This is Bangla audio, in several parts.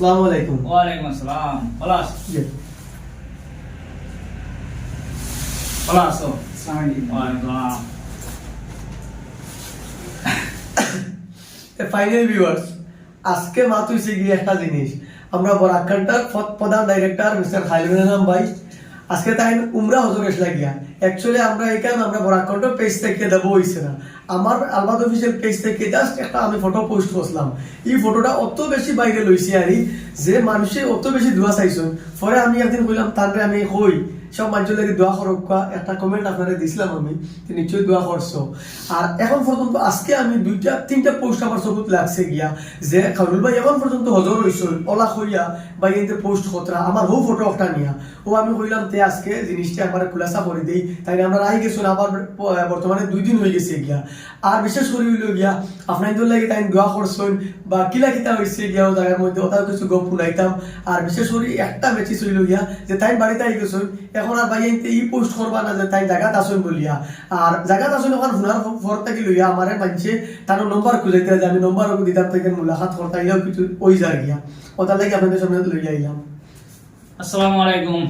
আসসালামু আলাইকুম। ওয়ালাইকুম আসসালাম। ভালো আছো? জি। ভালো আছো? ওয়ালাইকুম আসসালাম। ফাইনাল ভিউয়ার্স আজকে মাত হইছে গিয়ে একটা জিনিস। আমরা বরাকান্টার প্রধান ডাইরেক্টর মিস্টার ইসলাম ভাই। আজকে তাই উমরা হজর গেছিল গিয়া। অ্যাকচুয়ালি আমরা এখানে আমরা বরাকান্টার পেজ থেকে দেবো হইছে না। আমার আলবাদ অফিসিয়াল পেজ থেকে জাস্ট একটা আমি ফটো পোস্ট করছিলাম। এই ফটোটা অত বেশি বাইরে লইছি আরি যে মানুষে অত বেশি ধোয়া চাইছো। পরে আমি একদিন কইলাম তারপরে আমি কই সব মানুষের দোয়া করক একটা কমেন্ট আপনারা দিছিলাম আমি নিশ্চয়ই দোয়া করছ। আর এখন পর্যন্ত আজকে আমি দুইটা, তিনটা পোস্ট আমার চকুত লাগছে গিয়া, যে খারুল ভাই এখন পর্যন্ত হজর হইছিল ওলা হইয়া বা এতে পোস্ট কতরা আমার হো ফটো একটা নিয়া। ও আমি কইলাম, তে আজকে জিনিসটা একবার খুলাসা করে দেই তাই আমরা আই গেছো, আবার বর্তমানে দুই দিন হয়ে গেছে গিয়া। আর বিশেষ করে হইল গিয়া আপনার আপনাদের লাগে তাই দোয়া করছেন বা কিলা কিতা হয়েছে গিয়া ও জায়গার মধ্যে ওটাও কিছু গপ শুনাইতাম আর বিশেষ করে একটা মেচিস হইল গিয়া, যে তাই বাড়িতে আই গেছেন এখন আর ভাই এনতে ই পোস্ট করবা না যে তাই জায়গাত আসুন বলিয়া। আর জায়গাত আসুন এখন ফোনার ফর থাকি লইয়া আমারে মানছে তার নম্বর খুঁজাইতে যে আমি নম্বর দিতাম থেকে মুলাকাত করতে আইলেও কিছু ওই যা গিয়া। ওটার লাগে আপনাদের সামনে লইয়া আইলাম আসসালামু আলাইকুম।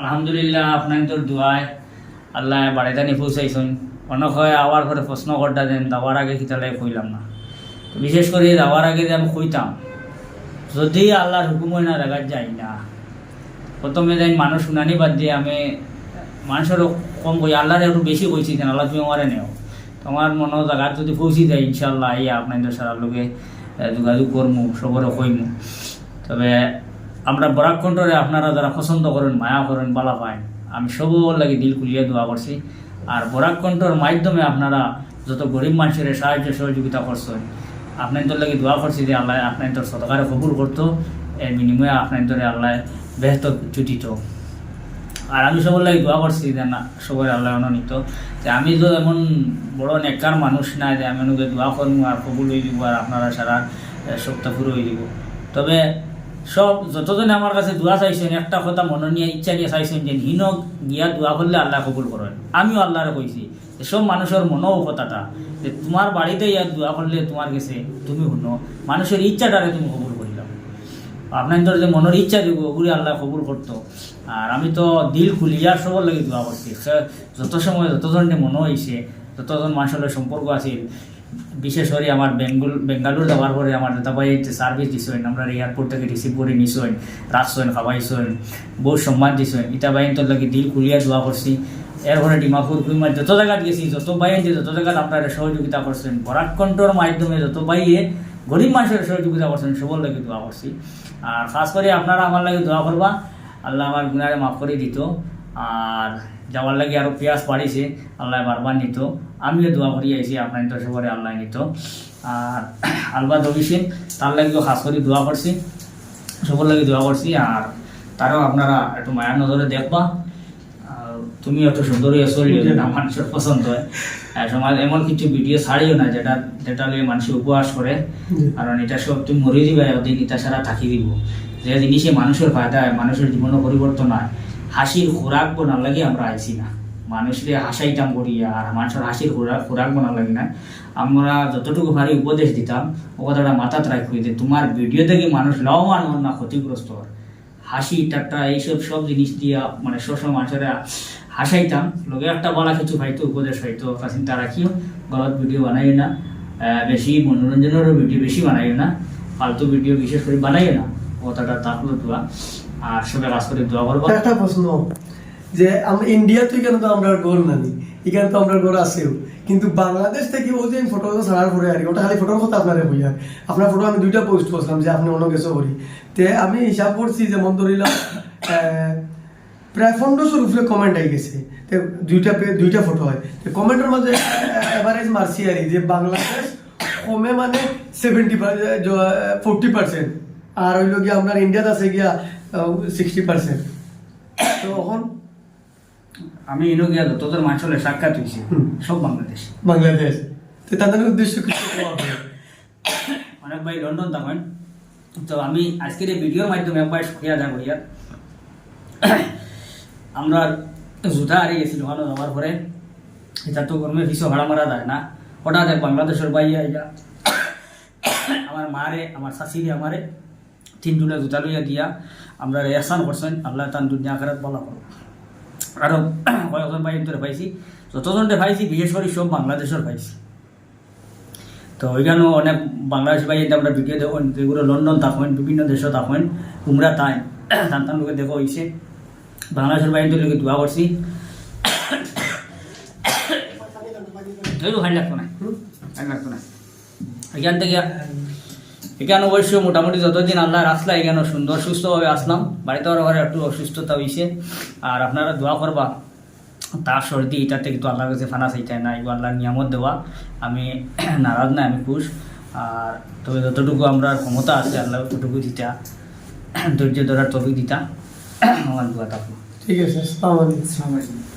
আলহামদুলিল্লাহ আপনার তোর দোয়ায় আল্লাহ বাড়িতে নি পৌঁছাইছেন অনেক হয় আওয়ার পরে প্রশ্ন করতে দেন দাওয়ার আগে কিতালে কইলাম না। বিশেষ করে দাওয়ার আগে যে আমি কইতাম যদি আল্লাহর হুকুম হয় না জায়গায় যাই না প্রথমে যাই মানুষ শুনানি বাদ দিয়ে আমি, মানুষেরও কম কই, আল্লাহর একটু বেশি কইছি আল্লাহ তুমি আমারে নেও। তোমার মনে জায়গার যদি পৌঁছি যায় ইনশাল্লাহ এই আপনাদের সারার লোকে যোগাযোগ করমু সবরে কইমু। তবে আমরা বরাক কণ্ঠরে আপনারা যারা পছন্দ করেন, মায়া করেন, বালা পায়, আমি সবর লাগে দিল খুলিয়ে দোয়া করছি। আর বরাক কণ্ঠর মাধ্যমে আপনারা যত গরিব মানুষের সাহায্য সহযোগিতা করছেন আপনাদের লাগে দোয়া করছি যে আল্লাহ আপনাদের সতকারে কবুল করতো। এর বিনিময়ে আপনাদের আল্লাহ বেহতর ছুটিত আর আমি সবার লাগে দোয়া করছি যে না, সবাই আল্লাহ অননিত। যে আমি তো এমন বড় নেকার মানুষ না যে আমি ওনাকে দোয়া করব আর কবুল হয়ে দিব আর আপনারা সারা সপ্তাহ পুরো হয়ে দিব তবে সব যতজনে আমার কাছে দোয়া চাইছেন, একটা কথা মনে নিয়ে, ইচ্ছা নিয়ে চাইছেন যে হিন গিয়া দোয়া করলে আল্লাহ কবুল করেন। আমিও আল্লাহরে কইছি সব মানুষের মনও কথাটা যে তোমার বাড়িতে ইয়ার দোয়া করলে তোমার কাছে তুমি শুনো মানুষের ইচ্ছাটারে তুমি কবুল আপনাদের যে মনের ইচ্ছা দিব, ওগুলি আল্লাহ কবুল করতো। আর আমি তো দিল খুলিয়া সবার লাগে দোয়া করছি যত সময় যতজনের মনে হয়েছে যতজন মানুষের সম্পর্ক আছে। বিশেষ করে আমার বেঙ্গল, বেঙ্গালুর যাওয়ার পরে আমার দাদাভাই সার্ভিস দিছেন, আমরা এয়ারপোর্ট থেকে রিসিভ করে নিছেন, রাখছেন, খাওয়াইছেন বহু সম্মান দিছেন। ইটা বাইন তোর লাগে দিল খুলিয়া দোয়া করছি। এরপরে ডিমাপুর, কুইমার যত জায়গাত গেছি, যত বাইন যে যত জায়গাত আপনারা সহযোগিতা করছেন কণ্ঠর মাধ্যমে যত বাইয়ে গরিব মানুষের সহযোগিতা করছেন সবর লাগে দোয়া করছি। আর খাস করে আপনারা আমার লাগে দোয়া করবা। আল্লাহ আমার গুণারে মাফ করে দিত। আর যাওয়ার লাগে আরও পেঁয়াজ বাড়িছে, আল্লাহ বারবার নিত। আমিও দোয়া করি, আইছি, আপনার তো সবারে আল্লাহ নিত। আর আলবা দবিসিন তার লাগেও খাস করে দোয়া করছি। সবার লাগে দোয়া করছি। আর তারাও আপনারা একটু মায়ার নজরে দেখবা। তুমি একটু সুন্দরই চলিও যেটা মানুষের পছন্দ হয়। সমাজ এমন কিছু ভিডিও ছাড়িও না যেটা যেটা লিয়ে মানুষ উপহাস করে। কারণ এটা সব তুমি মরে দিবে ওদিন ইটা সারা থাকি দিব। যে জিনিসে মানুষের ফায়দা হয় মানুষের জীবনও পরিবর্তন হয়। হাসির খোরাক বোনার লাগে আমরা আইছি না। মানুষকে হাসাইতাম করি আর মানুষের হাসির খোরাক খোরাক বোনার লাগে না। আমরা যতটুকু পারি উপদেশ দিতাম ও কথাটা মাথাত রাখি যে তোমার ভিডিও থেকে মানুষ লাভবান হন না ক্ষতিগ্রস্ত হয় হাসি, টাটা, এইসব সব জিনিস দিয়া মানে সবসময় মানুষের হাসাইতাম। লোকের একটা বলা কিছু হয়তো, উপদেশ হয়তো কাছে তারা কিও, গলত ভিডিও বানাইও না বেশি মনোরঞ্জনেরও ভিডিও বেশি বানাইও না, ফালতু ভিডিও বিশেষ করে বানাইও না। কথাটা তাহলে দোয়া। আর সবাই কাজ করে দোয়া করব। একটা প্রশ্ন। যে আমরা ইন্ডিয়া তো এখানে তো আমরা গোল নানি এখানে তো আমরা গোল আছেও। কিন্তু বাংলাদেশ থেকে ও যে ফটো ছাড়ার পরে আর ওটা খালি ফটোর কথা আপনার বই আর আপনার ফটো আমি দুইটা পোস্ট করছিলাম যে আপনি অন্য কিছু করি। তে আমি হিসাব করছি যেমন ধরিলাম প্রায় পনেরোশোর উপরে কমেন্ট আই গেছে। দুইটা দুইটা ফটো হয়। তো কমেন্টের মাঝে এভারেজ মারছি আর যে বাংলাদেশ কমে মানে সেভেন্টি ফোরটি পার্সেন্ট আর হইল গিয়া আপনার ইন্ডিয়াতে আছে গিয়া সিক্সটি পার্সেন্ট তো এখন আমি এনো গিয়া তোদের মানুষের সাক্ষাৎ হয়েছি। সব বাংলাদেশ। বাংলাদেশ। তো তাদের উদ্দেশ্য কিছু অনেক ভাই লন্ডন তো আমি আজকের এই ভিডিওর মাধ্যমে একবার সুখিয়া যা করিয়া আমরা জুতা হারিয়ে গেছিল ওখানে যাওয়ার পরে। এটা তো গরমে ভাড়া মারা যায় না। হঠাৎ এক বাংলাদেশের বাইয়া আইয়া আমার মারে আমার শাশুড়ি আমারে তিন জুলাই জুতা লইয়া দিয়া আমরা রেসান করছেন আল্লাহ তান দুনিয়া আকারাত বলা করো আরও কয়েকজন ভাই ধরে পাইছি। যতজনটা পাইছি বিশেষ করে সব বাংলাদেশের পাইছি। তো ওইখানেও অনেক বাংলাদেশ ভাই আমরা ভিডিও দেখুন যেগুলো লন্ডন থাকেন বিভিন্ন দেশও থাকেন উমরা তাই তান তান লোকে দেখো হয়েছে বাংলাদেশের বাইরে লোকে দোয়া করছি। ধরো খাই লাগতো না। খাই লাগতো না। এখান থেকে এখানে অবশ্য মোটামুটি যতদিন আল্লাহ রাখলা এখানে সুন্দর সুস্থভাবে আসলাম বাড়িতে ওর ঘরে একটু অসুস্থতা হয়েছে আর আপনারা দোয়া করবা তার সর্দি এটাতে কিন্তু আল্লাহর কাছে ফানা চাইতাই না এগুলো আল্লাহর নিয়ামত দেওয়া। আমি নারাজ না আমি খুশ। আর তবে যতটুকু আমরা ক্ষমতা আছে আল্লাহ ততটুকু দিতা ধৈর্য ধরার তফিক দিতা আমার দোয়া থাকব ঠিক আছে আসসালামু আলাইকুম।